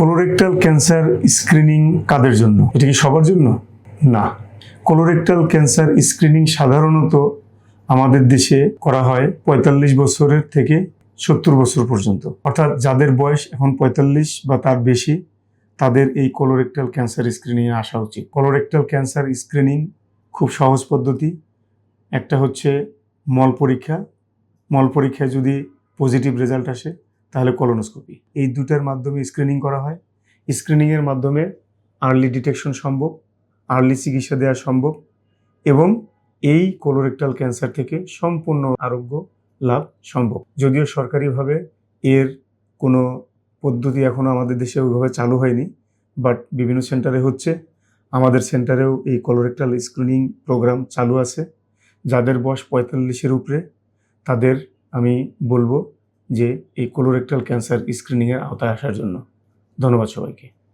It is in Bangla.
কোলোরেক্টাল ক্যান্সার স্ক্রিনিং কাদের জন্য? এটা কি সবার জন্য? না। কোলোরেক্টাল ক্যান্সার স্ক্রিনিং সাধারণত আমাদের দেশে করা হয় পঁয়তাল্লিশ বছরের থেকে সত্তর বছর পর্যন্ত। অর্থাৎ যাদের বয়স এখন পঁয়তাল্লিশ বা তার বেশি, তাদের এই কোলোরেক্টাল ক্যান্সার স্ক্রিনিংয়ে আসা উচিত। কোলোরেক্টাল ক্যান্সার স্ক্রিনিং খুব সহজ পদ্ধতি। একটা হচ্ছে মল পরীক্ষা। মল পরীক্ষায় যদি পজিটিভ রেজাল্ট আসে তাহলে কলোনোস্কোপি এই দুটার মাধ্যমে স্ক্রিনিং করা হয়। স্ক্রিনিংয়ের মাধ্যমে আর্লি ডিটেকশন সম্ভব আর্লি চিকিৎসা দেওয়া সম্ভব এবং এই কোলোরেক্টাল ক্যান্সার থেকে সম্পূর্ণ আরোগ্য লাভ সম্ভব। যদিও সরকারিভাবে এর কোনো পদ্ধতি এখনও আমাদের দেশে ওইভাবে চালু হয়নি বাট বিভিন্ন সেন্টারে হচ্ছে। আমাদের সেন্টারেও এই কোলোরেক্টাল স্ক্রিনিং প্রোগ্রাম চালু আছে। যাদের বয়স পঁয়তাল্লিশের উপরে, তাদের আমি বলব যে এই কোলোরেক্টাল ক্যান্সার স্ক্রিনিংয়ের আওতায় আসার জন্য। ধন্যবাদ সবাইকে।